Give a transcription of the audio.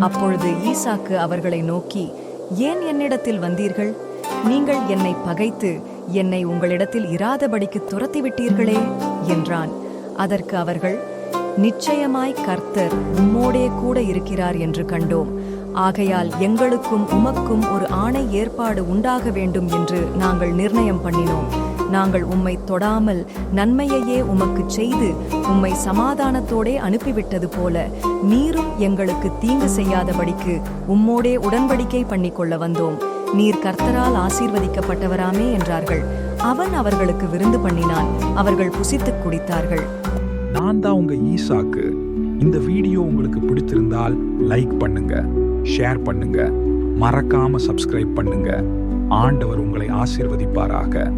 அப்பொழுது ஈசாக்கு அவர்களை நோக்கி ஏன் என்னிடத்தில் வந்தீர்கள்? நீங்கள் என்னை பகைத்து என்னை உங்களிடத்தில் இராதபடிக்கு துரத்திவிட்டீர்களே என்றான். அதற்கு அவர்கள் நிச்சயமாய் கர்த்தர் உம்மோடே கூட இருக்கிறார் என்று கண்டோம். ஆகையால் எங்களுக்கும் உமக்கும் ஒரு ஆணை ஏற்பாடு உண்டாக வேண்டும் என்று நாங்கள் நிர்ணயம் பண்ணினோம். நாங்கள் உம்மை தொடாமல் நன்மையையே உமக்கு செய்து உம்மை சமாதானத்தோடே அனுப்பிவிட்டது போல நீரும் எங்களுக்கு தீங்கு செய்யாதபடிக்கு உம்மோடே உடன்படிக்கை பண்ணிக்கொள்ள வந்தோம். நீர் கர்த்தரால் ஆசீர்வதிக்கப்பட்டவராமே என்றார்கள். அவன் அவர்களுக்கு விருந்து பண்ணினான். அவர்கள் புசித்துக் குடித்தார்கள். நான் தான் உங்க ஈசாக்கு. இந்த வீடியோ உங்களுக்கு பிடித்திருந்தால் லைக் பண்ணுங்க ஷேர் பண்ணுங்க மறக்காம சப்ஸ்கிரைப் பண்ணுங்க. ஆண்டவர் உங்களை ஆசீர்வதிப்பாராக.